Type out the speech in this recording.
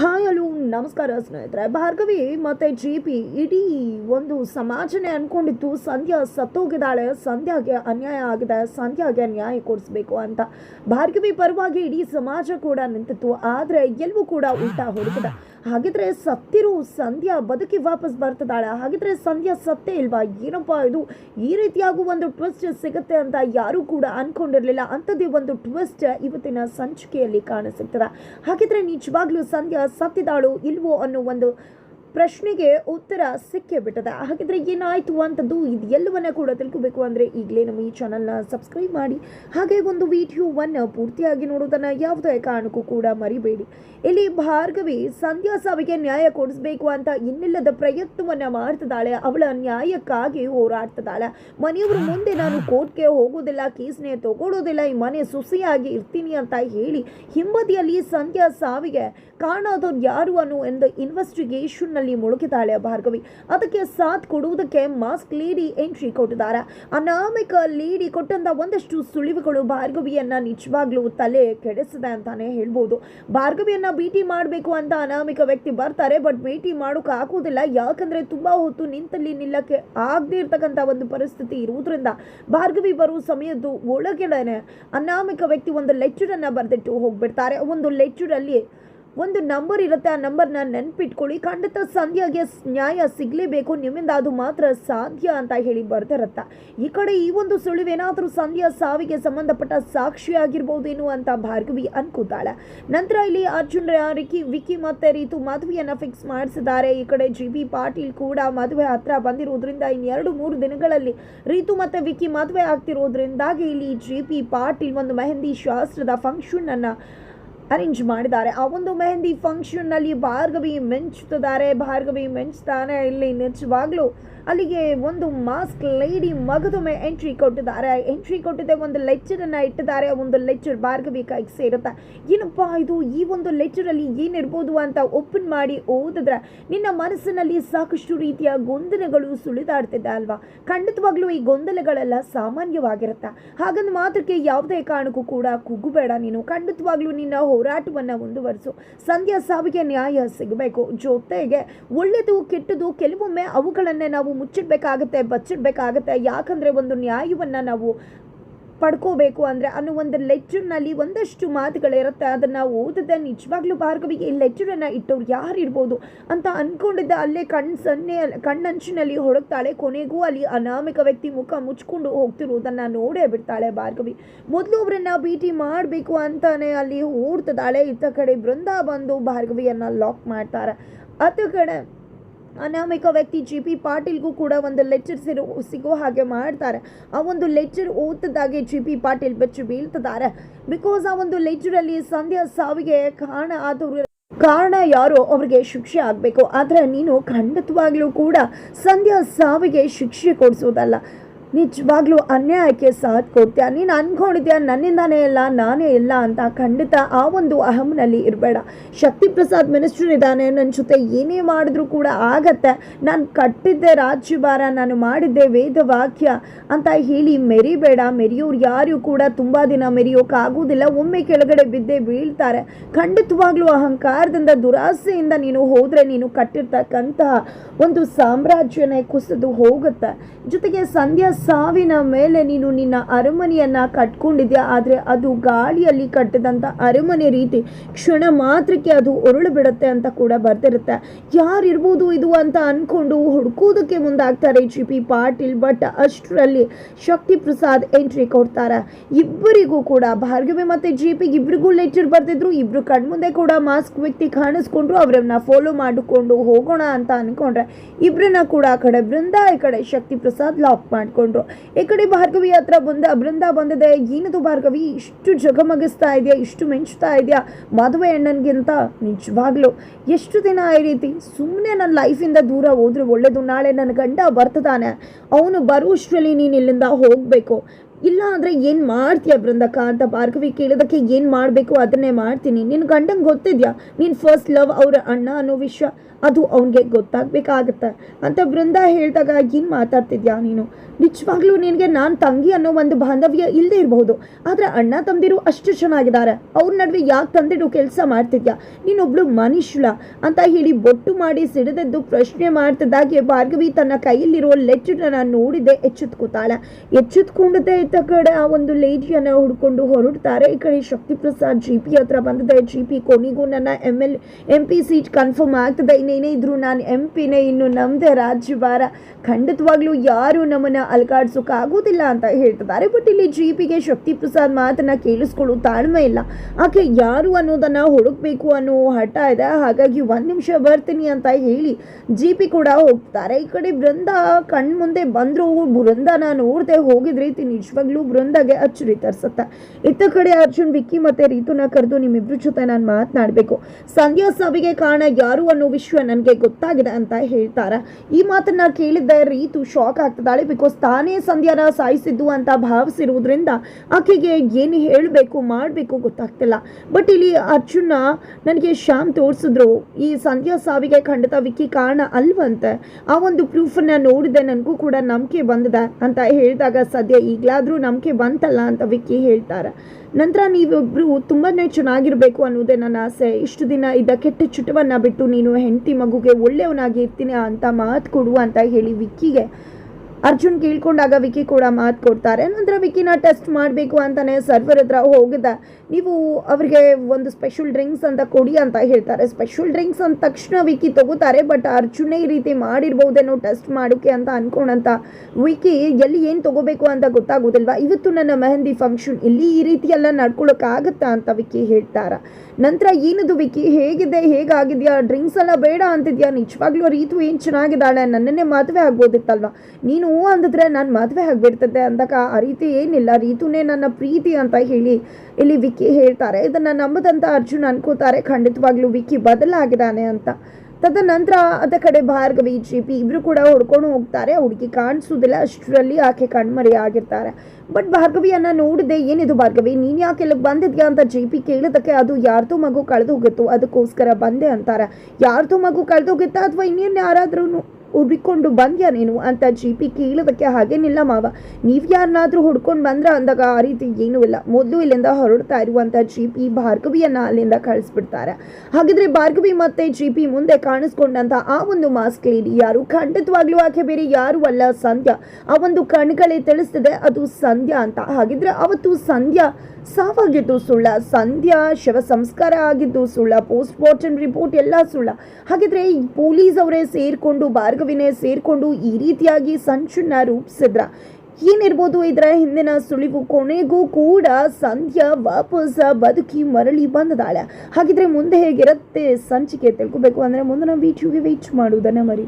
Hi ಅಲೂ ನಮಸ್ಕಾರ ಸ್ನೇಹಿತರೆ. ಭಾರ್ಗವಿ ಮತ್ತೆ ಜಿ ಪಿ ಇಡೀ ಒಂದು ಸಮಾಜನೇ ಅನ್ಕೊಂಡಿತ್ತು ಸಂಧ್ಯಾ ಸತ್ತೋಗಿದ್ದಾಳೆ, ಸಂಧ್ಯಾಗೆ ಅನ್ಯಾಯ ಆಗಿದೆ, ಸಂಧ್ಯಾಗೆ ನ್ಯಾಯ ಕೊಡಿಸ್ಬೇಕು ಅಂತ. ಭಾರ್ಗವಿ ಪರವಾಗಿ ಇಡೀ ಸಮಾಜ ಕೂಡ ನಿಂತಿತ್ತು, ಆದರೆ ಎಲ್ಲವೂ ಕೂಡ ಉಲ್ಟಾ ಹೊರಟಿದೆ ಹಾಗಿದ್ರೆ ಸತ್ತಿರು ಸಂಧ್ಯಾ ಬದುಕಿ ವಾಪಸ್ ಬರ್ತದಾಳೆ. ಹಾಗಿದ್ರೆ ಸಂಧ್ಯಾ ಸತ್ತೇ ಇಲ್ವಾ? ಏನಪ್ಪ ಇದು? ಈ ರೀತಿಯಾಗೂ ಒಂದು ಟ್ವಿಸ್ಟ್ ಸಿಗುತ್ತೆ ಅಂತ ಯಾರೂ ಕೂಡ ಅನ್ಕೊಂಡಿರ್ಲಿಲ್ಲ. ಅಂಥದ್ದೇ ಒಂದು ಟ್ವಿಸ್ಟ್ ಇವತ್ತಿನ ಸಂಚಿಕೆಯಲ್ಲಿ ಕಾಣಸಿಗ್ತದೆ. ಹಾಗಿದ್ರೆ ನಿಜವಾಗ್ಲೂ ಸಂಧ್ಯಾ ಸತ್ತಿದಾಳು ಇಲ್ವೋ ಅನ್ನೋ ಒಂದು ಪ್ರಶ್ನೆಗೆ ಉತ್ತರ ಸಿಕ್ಕೇ ಬಿಟ್ಟದೆ. ಹಾಗಿದ್ರೆ ಏನಾಯಿತು ಅಂತದ್ದು ಇದು ಎಲ್ಲವನ್ನ ಕೂಡ ತಿಳ್ಕೋಬೇಕು ಅಂದರೆ ಈಗಲೇ ನಮ್ಮ ಈ ಚಾನಲ್ನ ಸಬ್ಸ್ಕ್ರೈಬ್ ಮಾಡಿ. ಹಾಗೆ ಒಂದು ವಿಡಿಯೋವನ್ನು ಪೂರ್ತಿಯಾಗಿ ನೋಡೋದನ್ನು ಯಾವುದೇ ಕಾರಣಕ್ಕೂ ಕೂಡ ಮರಿಬೇಡಿ. ಇಲ್ಲಿ ಭಾರ್ಗವಿ, ಸಂಧ್ಯಾ ಸಾವಿಗೆ ನ್ಯಾಯ ಕೊಡಿಸ್ಬೇಕು ಅಂತ ಇನ್ನಿಲ್ಲದ ಪ್ರಯತ್ನವನ್ನ ಮಾಡ್ತಿದ್ದಾಳೆ. ಅವಳ ನ್ಯಾಯಕ್ಕಾಗಿ ಹೋರಾಡ್ತಿದ್ದಾಳೆ. ಮನೆಯವ್ರ ಮುಂದೆ ನಾನು ಕೋರ್ಟ್ಗೆ ಹೋಗೋದಿಲ್ಲ, ಕೇಸ್ನೇ ತಗೊಳ್ಳೋದಿಲ್ಲ ಈ ಮನೆ ಸುಸಿಯಾಗಿ ಇರ್ತೀನಿ ಅಂತ ಹೇಳಿ ಹಿಂಬದಿಯಲ್ಲಿ ಸಂಧ್ಯಾ ಸಾವಿಗೆ ಕಾಣೋದವ್ರು ಯಾರು ಅನ್ನೋ ಎಂದು ಇನ್ವೆಸ್ಟಿಗೇಷನ್ ನಲ್ಲಿ ಮುಳುಗಿದ್ದಾಳೆ ಭಾರ್ಗವಿ. ಅದಕ್ಕೆ ಸಾಥ್ ಕೊಡುವುದಕ್ಕೆ ಮಾಸ್ಕ್ ಲೇಡಿ ಎಂಟ್ರಿ ಕೊಟ್ಟಿದ್ದಾರೆ. ಅನಾಮಿಕ ಲೇಡಿ ಕೊಟ್ಟಂತ ಒಂದಷ್ಟು ಸುಳಿವುಗಳು ಭಾರ್ಗವಿಯನ್ನ ನಿಜವಾಗ್ಲೂ ತಲೆ ಕೆಡಿಸಿದೆ ಅಂತಾನೆ ಹೇಳ್ಬೋದು. ಭಾರ್ಗವಿಯನ್ನ ಭೇಟಿ ಮಾಡಬೇಕು ಅಂತ ಅನಾಮಿಕ ವ್ಯಕ್ತಿ ಬರ್ತಾರೆ, ಬಟ್ ಭೇಟಿ ಮಾಡೋಕೆ ಆಗೋದಿಲ್ಲ ಯಾಕಂದ್ರೆ ತುಂಬಾ ಹೊತ್ತು ನಿಂತಲ್ಲಿ ನಿಲ್ಲಕ್ಕೆ ಆಗದೇ ಇರ್ತಕ್ಕಂಥ ಒಂದು ಪರಿಸ್ಥಿತಿ ಇರುವುದರಿಂದ ಭಾರ್ಗವಿ ಬರುವ ಸಮಯದ್ದು ಒಳಗಡೆನೆ ಅನಾಮಿಕ ವ್ಯಕ್ತಿ ಒಂದು ಲೆಚ್ಚುರನ್ನ ಬರೆದಿಟ್ಟು ಹೋಗ್ಬಿಡ್ತಾರೆ. ಒಂದು ಲೆಕ್ಚರ್ ಅಲ್ಲಿ ಒಂದು ನಂಬರ್ ಇರುತ್ತೆ. ಆ ನಂಬರ್ನ ನೆನ್ಪಿಟ್ಕೊಳ್ಳಿ. ಖಂಡಿತ ಸಂಧ್ಯಾಗೆ ನ್ಯಾಯ ಸಿಗಲೇಬೇಕು. ನಿಮ್ಮಿಂದ ಅದು ಮಾತ್ರ ಸಾಧ್ಯ ಅಂತ ಹೇಳಿ ಬರ್ತಿರತ್ತ ಈ ಕಡೆ ಈ ಒಂದು ಸುಳಿವೇನಾದರೂ ಸಂಧ್ಯಾ ಸಾವಿಗೆ ಸಂಬಂಧಪಟ್ಟ ಸಾಕ್ಷಿ ಆಗಿರ್ಬೋದೇನು ಅಂತ ಭಾರ್ಗವಿ ಅನ್ಕೋತಾಳೆ. ನಂತರ ಇಲ್ಲಿ ಅರ್ಜುನ್ ರಿಕಿ, ವಿಕಿ ಮತ್ತೆ ರೀತು ಮದುವೆಯನ್ನು ಫಿಕ್ಸ್ ಮಾಡಿಸಿದ್ದಾರೆ. ಈ ಕಡೆ ಜಿ ಬಿ ಪಾಟೀಲ್ ಕೂಡ ಮದುವೆ ಹತ್ರ ಬಂದಿರೋದ್ರಿಂದ ಇನ್ನೆರಡು ಮೂರು ದಿನಗಳಲ್ಲಿ ರೀತು ಮತ್ತೆ ವಿಕಿ ಮದುವೆ ಆಗ್ತಿರೋದ್ರಿಂದಾಗಿ ಇಲ್ಲಿ ಜಿ ಪಿ ಪಾಟೀಲ್ ಒಂದು ಮೆಹಂದಿ ಶಾಸ್ತ್ರದ ಫಂಕ್ಷನ್ ಅನ್ನ ಅರೇಂಜ್ ಮಾಡಿದ್ದಾರೆ. ಆ ಒಂದು ಮೆಹಂದಿ ಫಂಕ್ಷನ್ನಲ್ಲಿ ಭಾರ್ಗವಿ ಮೆಂಚುತ್ತಿದ್ದಾರೆ. ಭಾರ್ಗವಿ ಮೆಂಚ್ತಾನೆ ಇಲ್ಲಿ ನಿಜವಾಗ್ಲೂ ಅಲ್ಲಿಗೆ ಒಂದು ಮಾಸ್ಕ್ ಲೇಡಿ ಮಗದೊಮ್ಮೆ ಎಂಟ್ರಿ ಕೊಟ್ಟಿದ್ದಾರೆ. ಎಂಟ್ರಿ ಕೊಟ್ಟಿದ್ದೆ ಒಂದು ಲೆಚ್ಚರನ್ನು ಇಟ್ಟಿದ್ದಾರೆ. ಒಂದು ಲೆಚ್ಚರ್ ಭಾರ್ಗವಿ ಕೈಗೆ ಸೇರುತ್ತೆ. ಏನಪ್ಪಾ ಇದು? ಈ ಒಂದು ಲೆಕ್ಚರಲ್ಲಿ ಏನಿರ್ಬೋದು ಅಂತ ಓಪನ್ ಮಾಡಿ ಓದಿದ್ರೆ ನಿನ್ನ ಮನಸ್ಸಿನಲ್ಲಿ ಸಾಕಷ್ಟು ರೀತಿಯ ಗೊಂದಲಗಳು ಸುಳಿದಾಡ್ತಿದ್ದೆ ಅಲ್ವಾ? ಖಂಡಿತವಾಗ್ಲೂ ಈ ಗೊಂದಲಗಳೆಲ್ಲ ಸಾಮಾನ್ಯವಾಗಿರುತ್ತೆ. ಹಾಗಂದ ಮಾತ್ರಕ್ಕೆ ಯಾವುದೇ ಕಾರಣಕ್ಕೂ ಕೂಡ ಕುಗ್ಗುಬೇಡ ನೀನು. ಖಂಡಿತವಾಗ್ಲೂ ನಿನ್ನ ಹೋರಾಟವನ್ನು ಮುಂದುವರಿಸು. ಸಂಧ್ಯಾ ಸಾವಿಗೆ ನ್ಯಾಯ ಸಿಗಬೇಕು. ಜೊತೆಗೆ ಒಳ್ಳೆಯದು ಕೆಟ್ಟದು ಕೆಲವೊಮ್ಮೆ ಅವುಗಳನ್ನೇ ನಾವು ಮುಚ್ಚಿಡ್ಬೇಕಾಗತ್ತೆ, ಬಚ್ಚಿಡ್ಬೇಕಾಗತ್ತೆ. ಯಾಕಂದರೆ ಒಂದು ನ್ಯಾಯವನ್ನು ನಾವು ಪಡ್ಕೋಬೇಕು ಅಂದರೆ ಅನ್ನೋ ಒಂದು ಲೆಚ್ಚರ್ನಲ್ಲಿ ಒಂದಷ್ಟು ಮಾತುಗಳಿರುತ್ತೆ ಅದನ್ನು ಓದಿದ ನಿಜವಾಗ್ಲೂ ಭಾರ್ಗವಿಗೆ ಈ ಲೆಚ್ಚರನ್ನು ಇಟ್ಟವ್ರು ಯಾರು ಇರ್ಬೋದು ಅಂತ ಅಂದ್ಕೊಂಡಿದ್ದ ಅಲ್ಲೇ ಕಣ್ಣು ಸನ್ನೆ ಕಣ್ಣಂಚಿನಲ್ಲಿ ಹೊಡಗ್ತಾಳೆ ಕೊನೆಗೂ ಅಲ್ಲಿ ಅನಾಮಿಕ ವ್ಯಕ್ತಿ ಮುಖ ಮುಚ್ಕೊಂಡು ಹೋಗ್ತಿರೋದನ್ನು ನೋಡೇ ಬಿಡ್ತಾಳೆ ಭಾರ್ಗವಿ. ಮೊದಲು ಅವರನ್ನ ಭೇಟಿ ಮಾಡಬೇಕು ಅಂತಾನೆ ಅಲ್ಲಿ ಓಡ್ತದಾಳೆ ಇತ್ತ ಕಡೆ ಬೃಂದ ಬಂದು ಭಾರ್ಗವಿಯನ್ನು ಲಾಕ್ ಮಾಡ್ತಾರೆ. ಅತ್ತ ಕಡೆ ಅನಾಮಿಕ ವ್ಯಕ್ತಿ ಜಿ ಪಿ ಪಾಟೀಲ್ಗೂ ಕೂಡ ಒಂದು ಲೆಕ್ಚರ್ ಸಿರೋ ಸಿಗೋ ಹಾಗೆ ಮಾಡ್ತಾರೆ. ಆ ಒಂದು ಲೆಕ್ಚರ್ ಓದ್ತದಾಗೆ ಜಿ ಪಿ ಪಾಟೀಲ್ ಬೆಚ್ಚು ಬೀಳ್ತಿದ್ದಾರೆ. ಬಿಕಾಸ್ ಆ ಒಂದು ಲೆಕ್ಚರಲ್ಲಿ ಸಂಧ್ಯಾ ಸಾವಿಗೆ ಕಾರಣ ಆದವರು ಕಾರಣ ಯಾರೋ? ಅವ್ರಿಗೆ ಶಿಕ್ಷೆ ಆಗಬೇಕು. ಆದರೆ ನೀನು ಖಂಡಿತವಾಗ್ಲೂ ಕೂಡ ಸಂಧ್ಯಾ ಸಾವಿಗೆ ಶಿಕ್ಷೆ ಕೊಡಿಸೋದಲ್ಲ. ನಿಜವಾಗ್ಲೂ ಅನ್ಯಾಯಕ್ಕೆ ಸಾಥ್ ಕೊಡ್ತೀಯ ನೀನು ಅನ್ಕೊಂಡಿದ್ಯಾ? ನನ್ನಿಂದಾನೇ ಇಲ್ಲ, ನಾನೇ ಇಲ್ಲ ಅಂತ ಖಂಡಿತ ಆ ಒಂದು ಅಹಂನಲ್ಲಿ ಇರಬೇಡ. ಶಕ್ತಿ ಪ್ರಸಾದ್ ಮಿನಿಸ್ಟರ್ ಇದ್ದಾನೆ ನನ್ನ ಜೊತೆ ಏನೇ ಮಾಡಿದ್ರು ಕೂಡ ಆಗತ್ತೆ. ನಾನು ಕಟ್ಟಿದ್ದೆ ರಾಜ್ಯಭಾರ, ನಾನು ಮಾಡಿದ್ದೆ ವೇದವಾಕ್ಯ ಅಂತ ಹೇಳಿ ಮೆರಿಬೇಡ. ಮೆರೆಯೋರು ಯಾರು ಕೂಡ ತುಂಬ ದಿನ ಮೆರೆಯೋಕ್ಕಾಗೋದಿಲ್ಲ ಒಮ್ಮೆ ಕೆಳಗಡೆ ಬಿದ್ದೆ ಬೀಳ್ತಾರೆ. ಖಂಡಿತವಾಗ್ಲೂ ಅಹಂಕಾರದಿಂದ, ದುರಾಸೆಯಿಂದ ನೀನು ಹೋದರೆ ನೀನು ಕಟ್ಟಿರ್ತಕ್ಕಂತಹ ಒಂದು ಸಾಮ್ರಾಜ್ಯನೇ ಕುಸಿದು ಹೋಗುತ್ತೆ. ಜೊತೆಗೆ ಸಂಧ್ಯಾ ಸಾವಿನ ಮೇಲೆ ನೀನು ನಿನ್ನ ಅರಮನೆಯನ್ನ ಕಟ್ಕೊಂಡಿದ್ಯಾ? ಆದರೆ ಅದು ಗಾಳಿಯಲ್ಲಿ ಕಟ್ಟಿದಂಥ ಅರಮನೆ ರೀತಿ ಕ್ಷಣ ಮಾತ್ರಕ್ಕೆ ಅದು ಉರುಳು ಬಿಡುತ್ತೆ ಅಂತ ಕೂಡ ಬರ್ತಿರುತ್ತೆ. ಯಾರಿರ್ಬೋದು ಇದು ಅಂತ ಅನ್ಕೊಂಡು ಹುಡುಕೋದಕ್ಕೆ ಮುಂದಾಗ್ತಾರೆ ಜಿ ಪಿ ಪಾಟೀಲ್ ಬಟ್ ಅಷ್ಟರಲ್ಲಿ ಶಕ್ತಿ ಪ್ರಸಾದ್ ಎಂಟ್ರಿ ಕೊಡ್ತಾರೆ. ಇಬ್ಬರಿಗೂ ಕೂಡ, ಭಾರ್ಗವಿ ಮತ್ತೆ ಜಿ ಪಿ ಇಬ್ಬರಿಗೂ ಲೆಟರ್ ಬರ್ತಿದ್ರು ಇಬ್ರು ಕಣ್ಮುಂದೆ ಕೂಡ ಮಾಸ್ಕ್ ವ್ಯಕ್ತಿ ಕಾಣಿಸ್ಕೊಂಡ್ರು. ಅವರನ್ನ ಫಾಲೋ ಮಾಡಿಕೊಂಡು ಹೋಗೋಣ ಅಂತ ಅಂದ್ಕೊಂಡ್ರೆ ಇಬ್ಬರನ್ನ ಕೂಡ ಆ ಕಡೆ ಬೃಂದ ಈ ಕಡೆ ಶಕ್ತಿ ಪ್ರಸಾದ್ ಲಾಕ್ ಮಾಡ್ಕೊಂಡ್ರು. ಈ ಕಡೆ ಭಾರ್ಗವಿ ಹತ್ರ ಬಂದ, ಬೃಂದ ಬಂದಿದೆ. ಏನದು ಭಾರ್ಗವಿ? ಇಷ್ಟು ಜಗಮಗಿಸ್ತಾ ಇದೆಯಾ? ಇಷ್ಟು ಮೆಂಚ್ತಾ ಇದೆಯಾ? ಮದುವೆ ಅಣ್ಣನಿಗಿಂತ ನಿಜವಾಗ್ಲು ಎಷ್ಟು ದಿನ ಈ ರೀತಿ ಸುಮ್ಮನೆ ನನ್ನ ಲೈಫಿಂದ ದೂರ ಹೋದ್ರೆ ಒಳ್ಳೇದು. ನಾಳೆ ನನ್ನ ಗಂಡ ಬರ್ತದಾನೆ ಅವನು ಬರುವಷ್ಟರಲ್ಲಿ ನೀನು ಇಲ್ಲಿಂದ ಹೋಗಬೇಕು. ಇಲ್ಲ ಅಂದರೆ ಏನು ಮಾಡ್ತೀಯ ಬೃಂದಕ್ಕ ಅಂತ ಭಾರ್ಗವಿ ಕೇಳೋದಕ್ಕೆ ಏನು ಮಾಡಬೇಕು ಅದನ್ನೇ ಮಾಡ್ತೀನಿ. ನಿನ್ನ ಗಂಡಂಗೆ ಗೊತ್ತಿದ್ಯಾ? ನೀನು ಫಸ್ಟ್ ಲವ್ ಅವರ ಅಣ್ಣ ಅನ್ನೋ ವಿಷಯ. ಅದು ಅವನಿಗೆ ಗೊತ್ತಾಗಬೇಕಾಗತ್ತೆ. ಅಂತ ಬೃಂದ ಹೇಳಿದಾಗ ಏನು ಮಾತಾಡ್ತಿದ್ಯಾ ನೀನು? ನಿಜವಾಗ್ಲೂ ನಿನಗೆ ನಾನು ತಂಗಿ ಅನ್ನೋ ಒಂದು ಬಾಂಧವ್ಯ ಇಲ್ಲದೆ ಇರಬಹುದು. ಆದರೆ ಅಣ್ಣ ತಂದಿರು ಅಷ್ಟು ಚೆನ್ನಾಗಿದ್ದಾರೆ. ಅವ್ರ ನಡುವೆ ಯಾಕೆ ತಂದಿಡು ಕೆಲಸ ಮಾಡ್ತಿದ್ಯಾ? ನೀನೊಬ್ಳು ಮನುಷ್ಯಳ ಅಂತ ಹೇಳಿ ಬೊಟ್ಟು ಮಾಡಿ ಸಿಡಿದೆದ್ದು ಪ್ರಶ್ನೆ ಮಾಡ್ತಿದ್ದಾಗೆ ಭಾರ್ಗವಿ ತನ್ನ ಕೈಯಲ್ಲಿರೋ ಲೆಚ್ಚನ್ನ ನೋಡಿದೆ ಎಚ್ಚೆತ್ಕೋತಾಳೆ. ಎಚ್ಚೆತ್ಕೊಂಡದೆ ಇತ್ತ ಕಡೆ ಆ ಒಂದು ಲೇಡಿಯನ್ನು ಹುಡ್ಕೊಂಡು ಹೊರಡ್ತಾರೆ. ಈ ಕಡೆ ಶಕ್ತಿ ಪ್ರಸಾದ್ ಜಿ ಪಿ ಹತ್ರ ಬಂದಿದೆ. ಜಿ ಪಿ ಕೊನೆಗೂ ನನ್ನ M L M P seat confirm ಆಗ್ತದೆ. ಇನ್ನೇನೇ ಇದ್ರು ನಾನು ಎಂ ಪಿನೇ ಇನ್ನು ನಮ್ಮದೇ ರಾಜ್ಯಭಾರ. ಖಂಡಿತವಾಗ್ಲೂ ಯಾರು ನಮ್ಮನ್ನ ಅಲ್ಗಾಡ್ಸೋಕ್ಕಾಗೋದಿಲ್ಲ ಅಂತ ಹೇಳ್ತಿದ್ದಾರೆ. ಬಟ್ ಇಲ್ಲಿ ಜಿ ಪಿಗೆ ಶಕ್ತಿ ಪ್ರಸಾದ್ ಮಾತನ್ನ ಕೇಳಿಸ್ಕೊಳ್ಳೋ ತಾಳ್ಮೆ ಇಲ್ಲ. ಆಕೆ ಯಾರು ಅನ್ನೋದನ್ನ ಹುಡುಕ್ಬೇಕು ಅನ್ನೋ ಹಠ ಇದೆ. ಹಾಗಾಗಿ ಒಂದ್ ನಿಮಿಷ ಬರ್ತೀನಿ ಅಂತ ಹೇಳಿ ಜಿ ಪಿ ಕೂಡ ಹೋಗ್ತಾರೆ. ಈ ಕಡೆ ಬೃಂದ ಕಣ್ಮುಂದೆ ಬಂದ್ರು. ಬೃಂದನ ನೋಡದೆ ಹೋಗಿದ್ ರೀತಿ ನಿಜವಾಗ್ಲೂ ಬೃಂದಾಗೆ ಅಚ್ಚರಿ ತರಿಸುತ್ತೆ. ಇತ್ತ ಕಡೆ ಅರ್ಜುನ್, ವಿಕ್ಕಿ ಮತ್ತೆ ರೀತುನ ಕರೆದು ನಿಮ್ಮಿಬ್ರ ಜೊತೆ ನಾನು ಮಾತನಾಡಬೇಕು. ಸಂಧ್ಯಾ ಸಾವಿಗೆ ಕಾರಣ ಯಾರು ಅನ್ನೋ ವಿಷಯ ನನಗೆ ಗೊತ್ತಾಗಿದೆ ಅಂತ ಹೇಳ್ತಾರೆ. ಈ ಮಾತನ್ನ ಕೇಳಿದ್ದ ರೀತು ಶಾಕ್ ಆಗ್ತದಾಳೆ ಬಿಕಾಸ್ ತಾನೇ ಸಂಧ್ಯಾನ ಸಾಯಿಸಿದ್ದು ಅಂತ ಭಾವಿಸಿರುವುದರಿಂದ ಆಕೆಗೆ ಏನು ಹೇಳಬೇಕು, ಮಾಡಬೇಕು ಗೊತ್ತಾಗ್ತಿಲ್ಲ. ಬಟ್ ಇಲ್ಲಿ ಅರ್ಜುನ ನನಗೆ ಶ್ಯಾಮ್ ತೋರಿಸಿದ್ರು, ಈ ಸಂಧ್ಯಾ ಸಾವಿಗೆ ಖಂಡಿತ ವಿಕ್ಕಿ ಕಾರಣ ಅಲ್ವಂತೆ. ಆ ಒಂದು ಪ್ರೂಫನ್ನ ನೋಡಿದೆ, ನನಗೂ ಕೂಡ ನಂಬಿಕೆ ಬಂದಿದೆ ಅಂತ ಹೇಳಿದಾಗ ಸದ್ಯ ಈಗಲಾದರೂ ನಂಬಿಕೆ ಬಂತಲ್ಲ ಅಂತ ವಿಕ್ಕಿ ಹೇಳ್ತಾರೆ. ನಂತರ ನೀವಿಬ್ಬರು ತುಂಬಾನೇ ಚೆನ್ನಾಗಿರಬೇಕು ಅನ್ನೋದೇ ನನ್ನ ಆಸೆ. ಇಷ್ಟು ದಿನ ಇದ್ದ ಕೆಟ್ಟ ಚುಟವನ್ನು ಬಿಟ್ಟು ನೀನು ಹೆಂಡತಿ ಮಗುಗೆ ಒಳ್ಳೆಯವನಾಗಿ ಇರ್ತೀನಿ ಅಂತ ಮಾತು ಕೊಡು ಅಂತ ಹೇಳಿ ವಿಕ್ಕಿಗೆ ಅರ್ಜುನ್ ಕೇಳ್ಕೊಂಡಾಗ ವಿಕಿ ಕೂಡ ಮಾತು ಕೊಡ್ತಾರೆ. ನಂತರ ವಿಕಿನ ಟೆಸ್ಟ್ ಮಾಡಬೇಕು ಅಂತಾನೆ ಸರ್ವರ್ ಹತ್ರ ಹೋಗಿದ್ದ. ನೀವು ಅವರಿಗೆ ಒಂದು ಸ್ಪೆಷಲ್ ಡ್ರಿಂಕ್ಸ್ ಅಂತ ಕೊಡಿ ಅಂತ ಹೇಳ್ತಾರೆ. ಸ್ಪೆಷಲ್ ಡ್ರಿಂಕ್ಸ್ ಅಂದ ತಕ್ಷಣ ವಿಕಿ ತಗೋತಾರೆ ಬಟ್ ಅರ್ಜುನೇ ಈ ರೀತಿ ಮಾಡಿರ್ಬೋದೇನೋ ಟೆಸ್ಟ್ ಮಾಡೋಕೆ ಅಂತ ಅನ್ಕೊಂಡಂತ ವಿಕಿ ಎಲ್ಲಿ ಏನು ತಗೋಬೇಕು ಅಂತ ಗೊತ್ತಾಗೋದಿಲ್ವಾ? ಇವತ್ತು ನನ್ನ ಮೆಹಂದಿ ಫಂಕ್ಷನ್ ಇಲ್ಲಿ ಈ ರೀತಿ ಎಲ್ಲ ನಡ್ಕೊಳಕ್ಕಾಗತ್ತಾ ಅಂತ ವಿಕಿ ಹೇಳ್ತಾರ. ನಂತರ ಏನದು ವಿಕಿ ಹೇಗಿದೆ? ಹೇಗಾಗಿದೆಯಾ? ಡ್ರಿಂಕ್ಸ್ ಎಲ್ಲ ಬೇಡ ಅಂತಿದ್ಯಾ? ನಿಜವಾಗ್ಲೂ ರೀತು ಏನು ಚೆನ್ನಾಗಿದ್ದಾಳೆ? ನನ್ನನ್ನೇ ಮದುವೆ ಆಗ್ಬೋದಿತ್ತಲ್ವಾ? ನೀನು ಹ್ಞೂ ಅಂದಿದ್ರೆ ನಾನು ಮದುವೆ ಆಗಿಬಿಡ್ತದೆ ಅಂದಾಗ ಆ ರೀತಿ ಏನಿಲ್ಲ. ರೀತುನೇ ನನ್ನ ಪ್ರೀತಿ ಅಂತ ಹೇಳಿ ಇಲ್ಲಿ ವಿಕ್ಕಿ ಹೇಳ್ತಾರೆ. ಇದನ್ನು ನಂಬದಂತ ಅರ್ಜುನ್ ಅನ್ಕೋತಾರೆ. ಖಂಡಿತವಾಗ್ಲೂ ವಿಕ್ಕಿ ಬದಲಾಗಿದ್ದಾನೆ ಅಂತ. ತದನಂತರ ಅದ ಕಡೆ ಭಾರ್ಗವಿ ಜಿ ಪಿ ಇಬ್ರು ಕೂಡ ಹೊಡ್ಕೊಂಡು ಹೋಗ್ತಾರೆ. ಹುಡುಗಿ ಕಾಣಿಸೋದಿಲ್ಲ. ಅಷ್ಟರಲ್ಲಿ ಆಕೆ ಕಣ್ಮರೆ ಆಗಿರ್ತಾರೆ. ಬಟ್ ಭಾರ್ಗವಿಯನ್ನು ನೋಡಿದೆ. ಏನಿದು ಭಾರ್ಗವಿ? ನೀನು ಯಾಕೆ ಇಲ್ಲಿಗೆ ಬಂದಿದ್ಯಾ ಅಂತ ಜಿ ಪಿ ಕೇಳಿದಕ್ಕೆ ಅದು ಯಾರ್ದು ಮಗು ಕಳೆದು ಹೋಗಿತ್ತು ಅದಕ್ಕೋಸ್ಕರ ಬಂದೆ ಅಂತಾರೆ. ಯಾರ್ದು ಮಗು ಕಳೆದು ಹೋಗಿತ್ತಾ ಅಥವಾ ಇನ್ನೇನು ಯಾರಾದ್ರೂ ಹುಡ್ಕೊಂಡು ಬಂದ್ಯಾ ನೀನು? ಅಂತ ಜಿ ಪಿ ಕೇಳೋದಕ್ಕೆ ಹಾಗೇನಿಲ್ಲ ಮಾವ. ನೀವು ಯಾರನ್ನಾದ್ರೂ ಹುಡ್ಕೊಂಡು ಬಂದ್ರ ಅಂದಾಗ ಆ ರೀತಿ ಏನೂ ಇಲ್ಲ. ಮೊದಲು ಇಲ್ಲಿಂದ ಹೊರಡ್ತಾ ಇರುವಂಥ ಜಿ ಪಿ ಭಾರ್ಗವಿಯನ್ನ ಅಲ್ಲಿಂದ ಕಳಿಸ್ಬಿಡ್ತಾರೆ. ಹಾಗಿದ್ರೆ ಭಾರ್ಗವಿ ಮತ್ತೆ ಜಿ ಪಿ ಮುಂದೆ ಕಾಣಿಸ್ಕೊಂಡಂತ ಆ ಒಂದು ಮಾಸ್ಕ್ ಲೇಡಿ ಯಾರು? ಖಂಡಿತವಾಗ್ಲೂ ಆಕೆ ಬೇರೆ ಯಾರು ಅಲ್ಲ ಸಂಧ್ಯಾ. ಆ ಒಂದು ಕಣ್ಗಳೇ ತಿಳಿಸ್ತಿದೆ, ಅದು ಸಂಧ್ಯಾ ಅಂತ. ಹಾಗಿದ್ರೆ ಅವತ್ತು ಸಂಧ್ಯಾ ಸಾವಾಗಿದ್ದು ಸುಳ್ಳ. ಸಂಧ್ಯಾ ಶವ ಸಂಸ್ಕಾರ ಆಗಿದ್ದು ಸುಳ್ಳ. ಪೋಸ್ಟ್ ಮಾರ್ಟಮ್ ರಿಪೋರ್ಟ್ ಎಲ್ಲ ಸುಳ್ಳ. ಹಾಗಿದ್ರೆ ಪೊಲೀಸ್ ಅವರೇ ಸೇರ್ಕೊಂಡು ಭಾರ್ಗವಿನೇ ಸೇರ್ಕೊಂಡು ಈ ರೀತಿಯಾಗಿ ಸಂಚನ್ನ ರೂಪಿಸಿದ್ರ. ಏನಿರ್ಬೋದು ಇದರ ಹಿಂದಿನ ಸುಳಿವು ಕೊನೆಗೂ ಕೂಡ ಸಂಧ್ಯಾ ವಾಪಸ್ ಬದುಕಿ ಮರಳಿ ಬಂದದಾಳೆ. ಹಾಗಿದ್ರೆ ಮುಂದೆ ಹೇಗಿರುತ್ತೆ ಸಂಚಿಕೆ ತಿಳ್ಕೊಬೇಕು ಅಂದರೆ ಮುಂದಿನ ವಿಡಿಯೋಗೆ ವೇಟ್ ಮಾಡುವುದನ್ನು ಮರಿ.